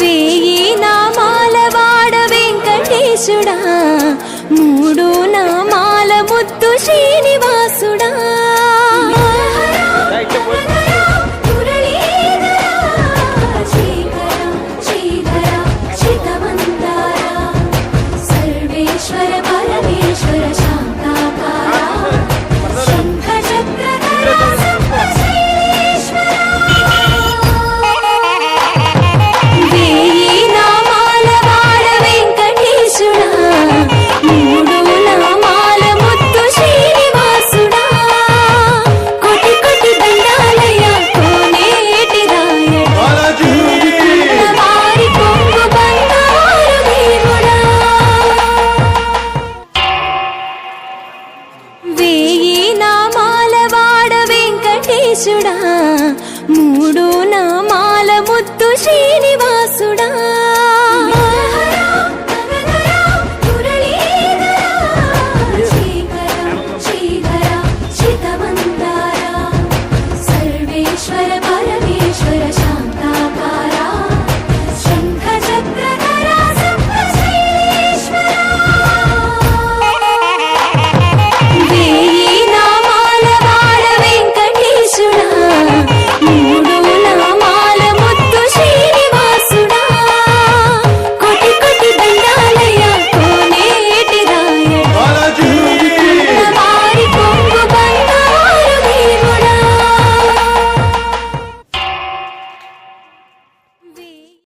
వేయి నామాల వాడ వెంకటేశుడా. వేయి నామాల వాడ వెంకటేశుడా మూడు నామాల ముత్తు శ్రీనివాసుడా పరమేశ్వర